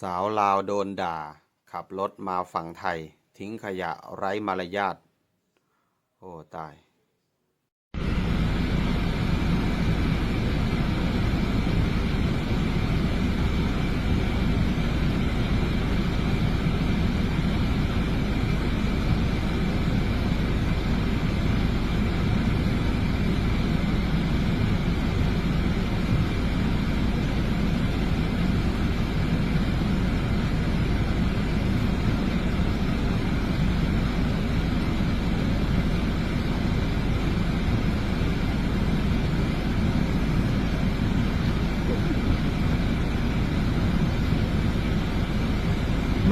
สาวลาวโดนด่า ขับรถมาฝั่งไทย ทิ้งขยะไร้มารยาท โอ้ ตาย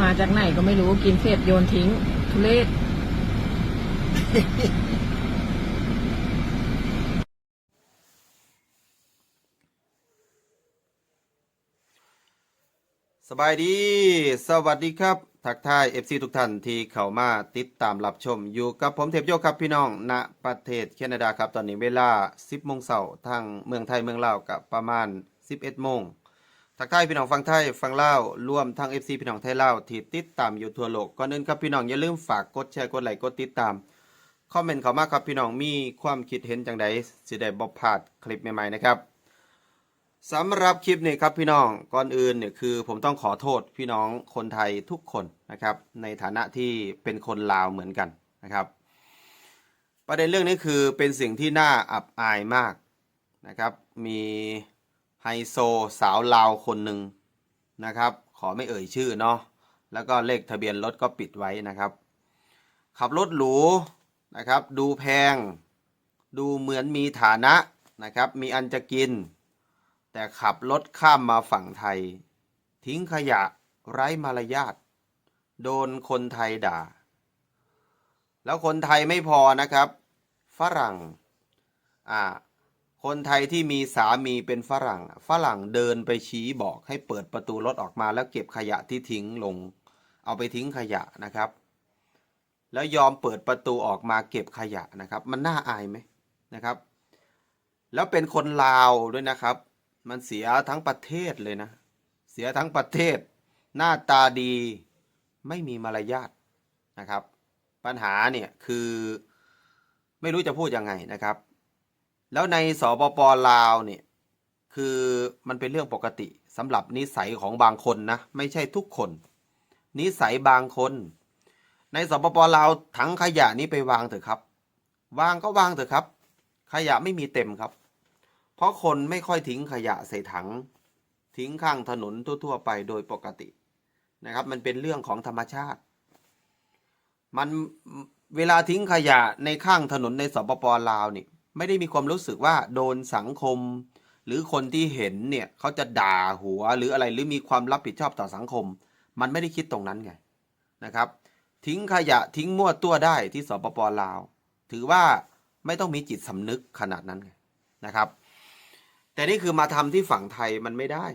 มาจากไหนก็ไม่รู้กินเสร็จโยนทิ้ง ทุเรศสบายดี สวัสดีครับ ทักทาย FC ทุกท่านที่เข้ามาติดตามรับชม อยู่กับผมเทพโยครับพี่น้อง ณ ประเทศแคนาดาครับ ตอนนี้เวลา 10โมงเช้าทางเมืองไทยเมืองลาวกับประมาณ 11โมง ทักทายพี่น้องฟังไทยฟังเลาวรวมทั้ง FC พี่น้องไทยเลาที่ติดตามอยู่ทั่วโลกก่อนอื่นครับพี่น้องอย่าลืมฝากกดแชร์กดไลค์กดติดตามคอมเมนต์เข้ามาครับพี่น้องมีความคิดเห็นจังใดสิได้บ่พลาดคลิปใหม่ๆนะครับสำหรับคลิปนี้ครับพี่น้องก่อนอื่นเนี่ยคือผมต้องขอโทษพี่น้องคนไทยทุกคนนะครับ ในฐานะที่เป็นคนลาวเหมือนกันนะครับ ประเด็นเรื่องนี้คือเป็นสิ่งที่น่าอับอายมากนะครับ มี ไฮโซสาวลาวคนหนึ่งนะครับ ขอไม่เอ่ยชื่อเนาะแล้วก็เลขทะเบียนรถก็ปิดไว้นะครับ ขับรถหรูนะครับ ดูแพง ดูเหมือนมีฐานะนะครับ มีอันจะกิน แต่ขับรถข้ามมาฝั่งไทย ทิ้งขยะไร้มารยาทโดนคนไทยด่า แล้วคนไทยไม่พอนะครับ ฝรั่งอ่า คนไทยที่มีสามีเป็นฝรั่ง ฝรั่งเดินไปชี้บอกให้เปิดประตูรถออกมาแล้วเก็บขยะที่ทิ้งลง เอาไปทิ้งขยะนะครับ แล้วยอมเปิดประตูออกมาเก็บขยะนะครับ มันน่าอายไหมนะครับ แล้วเป็นคนลาวด้วยนะครับ มันเสียทั้งประเทศเลยนะ เสียทั้งประเทศ หน้าตาดีไม่มีมารยาทนะครับ ปัญหาเนี่ยคือไม่รู้จะพูดยังไงนะครับ แล้วในสปปลาวเนี่ยคือมันเป็นเรื่องปกติสำหรับนิสัยของบางคนนะไม่ใช่ทุกคน นิสัยบางคน ในสปปลาวถังขยะนี้ไปวางเถอะครับ วางก็วางเถอะครับ ขยะไม่มีเต็มครับ เพราะคนไม่ค่อยทิ้งขยะใส่ถัง ทิ้งข้างถนนทั่ว ๆ ไปโดยปกตินะครับ มันเป็นเรื่องของธรรมชาติ มันเวลาทิ้งขยะในข้างถนนในสปปลาวนี่ ไม่ได้มีความรู้สึกว่าโดนสังคม หรือคนที่เห็นเนี่ยเขาจะด่าหัวหรืออะไรหรือมีความรับผิดชอบต่อสังคม มันไม่ได้คิดตรงนั้นไงนะครับ ทิ้งขยะทิ้งมั่วตัวได้ที่สปปลาว ถือว่าไม่ต้องมีจิตสำนึกขนาดนั้นไงนะครับ แต่นี่คือมาทำที่ฝั่งไทยมันไม่ได้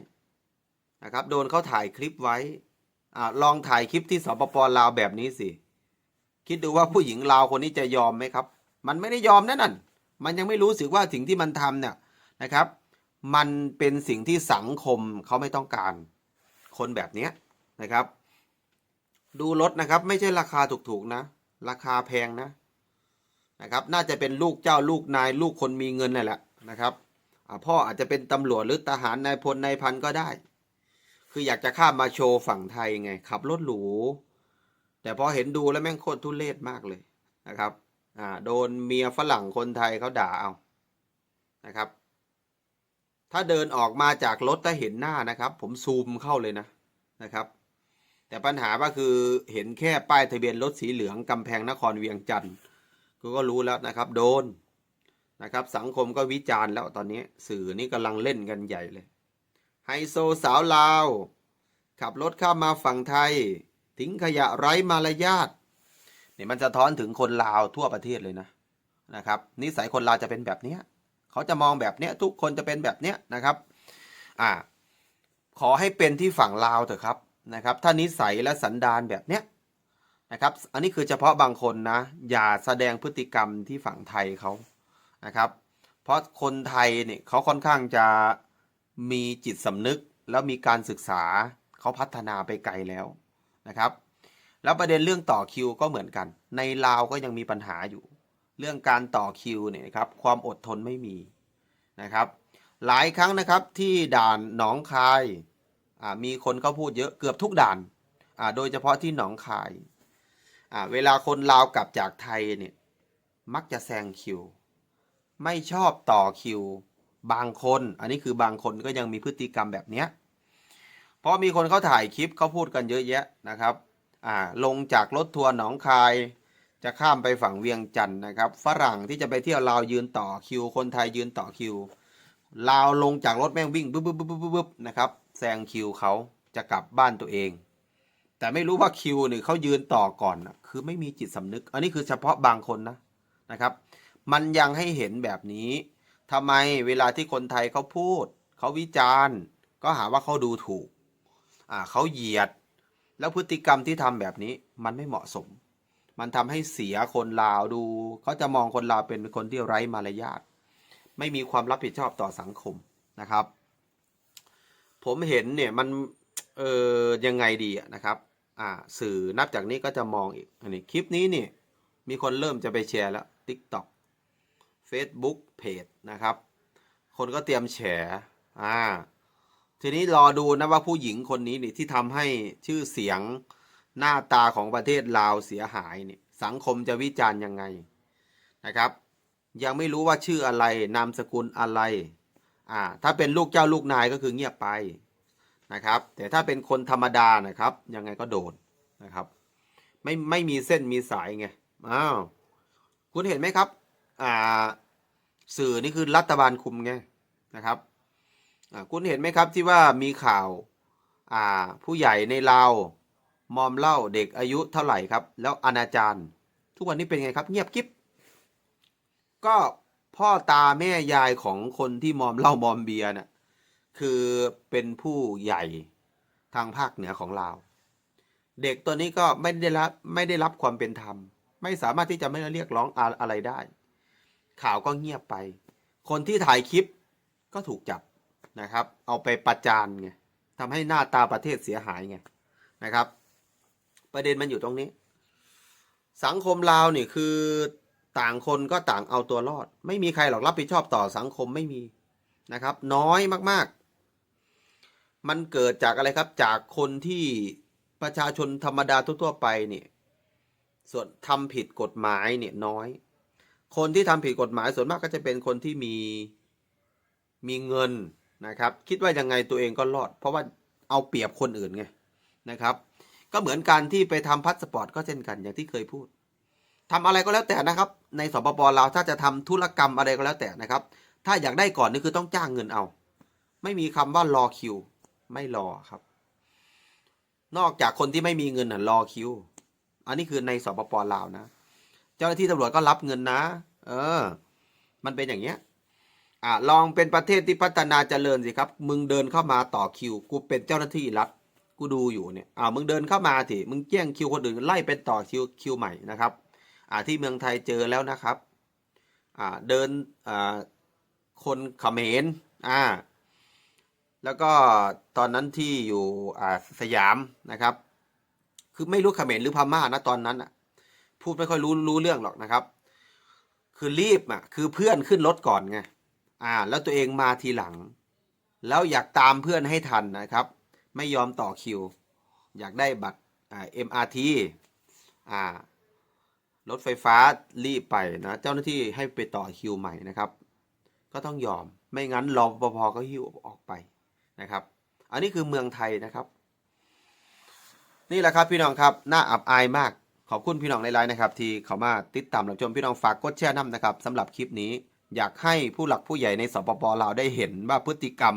นะครับ โดนเขาถ่ายคลิปไว้อาลองถ่ายคลิปที่สปปลาวแบบนี้สิ คิดดูว่าผู้หญิงลาวคนนี้จะยอมไหมครับ มันไม่ได้ยอมแน่นั่น มันยังไม่รู้สึกว่าสิ่งที่มันทำเนี่ยนะครับ มันเป็นสิ่งที่สังคมเขาไม่ต้องการ คนแบบเนี้ยนะครับ ดูรถนะครับ ไม่ใช่ราคาถูกๆนะ ราคาแพงนะนะครับ น่าจะเป็นลูกเจ้าลูกนาย ลูกคนมีเงินนั่นแหละนะครับพ่ออาจจะเป็นตำรวจหรือทหารนายพลนายพันก็ได้ คืออยากจะข้ามมาโชว์ฝั่งไทยไงขับรถหรูแต่พอเห็นดูแล้วแม่งโคตรทุเรศมากเลยนะครับ อ่าโดนเมียฝรั่งคนไทยเขาด่าเอานะครับ ถ้าเดินออกมาจากรถถ้าเห็นหน้านะครับ ผมซูมเข้าเลยนะนะครับ แต่ปัญหาก็คือเห็นแค่ป้ายทะเบียนรถสีเหลืองกำแพงนครเวียงจันทร์ก็ก็รู้แล้วนะครับ โดนนะครับ สังคมก็วิจารณ์แล้วตอนนี้สื่อนี่กำลังเล่นกันใหญ่เลยไฮโซสาวลาว ขับรถข้ามมาฝั่งไทย ทิ้งขยะไร้มารยาท นี่มันจะท้อนถึงคนลาวทั่วประเทศเลยนะนะครับ นิสัยคนลาวจะเป็นแบบเนี้ยเขาจะมองแบบเนี้ยทุกคนจะเป็นแบบเนี้ยนะครับ อ่า ขอให้เป็นที่ฝั่งลาวเถอะครับนะครับ ถ้านิสัยและสันดานแบบเนี้ยนะครับ อันนี้คือเฉพาะบางคนนะ อย่าแสดงพฤติกรรมที่ฝั่งไทยเขานะครับ เพราะคนไทยเนี่ยเขาค่อนข้างจะมีจิตสำนึกแล้วมีการศึกษาเขาพัฒนาไปไกลแล้วนะครับ แล้วประเด็นเรื่องต่อคิวก็เหมือนกัน ในลาวก็ยังมีปัญหาอยู่ เรื่องการต่อคิวเนี่ยครับความอดทนไม่มีนะครับ หลายครั้งนะครับที่ด่านหนองคายมีคนเขาพูดเยอะเกือบทุกด่านโดยเฉพาะที่หนองคายเวลาคนลาวกลับจากไทยเนี่ยมักจะแซงคิว ไม่ชอบต่อคิว บางคน อันนี้คือบางคนก็ยังมีพฤติกรรมแบบเนี้ยเพราะมีคนเขาถ่ายคลิปเขาพูดกันเยอะแยะนะครับ อ่าลงจากรถทัวร์หนองคาย จะข้ามไปฝั่งเวียงจันทร์นะครับ ฝรั่งที่จะไปเที่ยวลาวยืนต่อคิว คนไทยยืนต่อคิวลาวลงจากรถแม่งวิ่งบึ๊บบึ๊บบึ๊บบึ๊บนะครับแซงคิวเขาจะกลับบ้านตัวเอง แต่ไม่รู้ว่าคิวเนี่ยเขายืนต่อก่อนนะคือไม่มีจิตสำนึก อันนี้คือเฉพาะบางคนนะนะครับ มันยังให้เห็นแบบนี้ทำไมเวลาที่คนไทยเขาพูดเขาวิจารณ์ ก็หาว่าเขาดูถูกอ่าเขาเหยียด แล้วพฤติกรรมที่ทำแบบนี้มันไม่เหมาะสม มันทำให้เสียคนลาวดู เขาจะมองคนลาวเป็นคนที่ไร้มารยาท ไม่มีความรับผิดชอบต่อสังคมนะครับ ผมเห็นเนี่ยมันเออยังไงดีนะครับ อ่าสื่อนับจากนี้ก็จะมองอีกอันนี้คลิปนี้เนี่ยมีคนเริ่มจะไปแชร์แล้ว TikTok Facebook เพจนะครับ คนก็เตรียมแฉอ่า ทีนี้รอดูนะว่าผู้หญิงคนนี้นี่ที่ทำให้ชื่อเสียงหน้าตาของประเทศลาวเสียหายเนี่ยสังคมจะวิจารณ์ยังไงนะครับ ยังไม่รู้ว่าชื่ออะไรนามสกุลอะไรอ่าถ้าเป็นลูกเจ้าลูกนายก็คือเงียบไปนะครับ แต่ถ้าเป็นคนธรรมดานะครับยังไงก็โดนนะครับ ไม่ไม่มีเส้นมีสายไงอ้าวคุณเห็นไหมครับอ่าสื่อนี่คือรัฐบาลคุมไงนะครับ คุณเห็นไหมครับที่ว่ามีข่าวาผู้ใหญ่ในลาวมอมเหล้าเด็กอายุเท่าไหร่ครับ แล้วอนาจารทุกวันนี้เป็นไงครับ เงียบกิ๊บก็พ่อตาแม่ยายของคนที่มอมเหล้ามอมเบียร์น่ะคือเป็นผู้ใหญ่ทางภาคเหนือของลาว เด็กตัวนี้ก็ไม่ได้รับไม่ได้รับความเป็นธรรม ไม่สามารถที่จะไม่เรียกร้องอะไรได้ ข่าวก็เงียบไป คนที่ถ่ายคลิปก็ถูกจับ นะครับ เอาไปประจานไงทำให้หน้าตาประเทศเสียหายไงนะครับ ประเด็นมันอยู่ตรงนี้ สังคมลาวนี่คือต่างคนก็ต่างเอาตัวรอด ไม่มีใครหรอกรับผิดชอบต่อสังคมไม่มีนะครับ น้อยมากๆ มันเกิดจากอะไรครับจากคนที่ประชาชนธรรมดาทั่วๆไปเนี่ยส่วนทำผิดกฎหมายเนี่ยน้อย คนที่ทำผิดกฎหมายส่วนมากก็จะเป็นคนที่มีมีเงิน นะครับ คิดว่ายังไงตัวเองก็รอด เพราะว่าเอาเปรียบคนอื่นไงนะครับ ก็เหมือนการที่ไปทำพาสปอร์ตก็เช่นกันอย่างที่เคยพูดทำอะไรก็แล้วแต่นะครับ ในสปปลาวถ้าจะทำธุรกรรมอะไรก็แล้วแต่นะครับ ถ้าอยากได้ก่อนนี่คือต้องจ้างเงินเอา ไม่มีคำว่ารอคิว ไม่รอครับ นอกจากคนที่ไม่มีเงินน่ะรอคิว อันนี้คือในสปปลาวนะ เจ้าหน้าที่ตำรวจก็รับเงินนะ เออ มันเป็นอย่างเงี้ย อ่าลองเป็นประเทศที่พัฒนาเจริญสิครับ มึงเดินเข้ามาต่อคิว กูเป็นเจ้าหน้าที่รัฐ กูดูอยู่เนี่ย อ่า มึงเดินเข้ามาสิมึงแย่งคิวคนอื่นไล่เป็นต่อคิวคิวใหม่นะครับ อ่า ที่เมืองไทยเจอแล้วนะครับ อ่า เดิน อ่า คนเขมร อ่า แล้วก็ตอนนั้นที่อยู่ อ่า สยามนะครับ คือไม่รู้เขมรหรือพม่านะตอนนั้นอะ พูดไม่ค่อยรู้รู้เรื่องหรอกนะครับ คือรีบอะ คือเพื่อนขึ้นรถก่อนไง อ่าแล้วตัวเองมาทีหลัง แล้วอยากตามเพื่อนให้ทันนะครับ ไม่ยอมต่อคิว อยากได้บัตรอ่า MRT อ่ารถไฟฟ้ารีบไปนะเจ้าหน้าที่ให้ไปต่อคิวใหม่นะครับ ก็ต้องยอมไม่งั้นรอปภก็หิ้วออกไปนะครับ อันนี้คือเมืองไทยนะครับ นี่แหละครับพี่น้องครับน่าอับอายมากขอบคุณพี่น้องในไลน์นะครับ ที่เขามาติดตามรับชมพี่น้องฝากกดแชร์น้ำนะครับสำหรับคลิปนี้ อยากให้ผู้หลักผู้ใหญ่ในสปปลาวได้เห็นว่าพฤติกรรม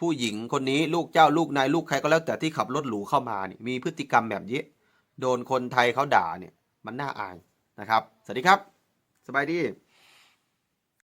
ผู้หญิงคนนี้ลูกเจ้าลูกนายลูกใครก็แล้วแต่ที่ขับรถหรูเข้ามานี่มีพฤติกรรมแบบนี้โดนคนไทยเขาด่าเนี่ยมันน่าอายนะครับ สวัสดีครับ สบายดี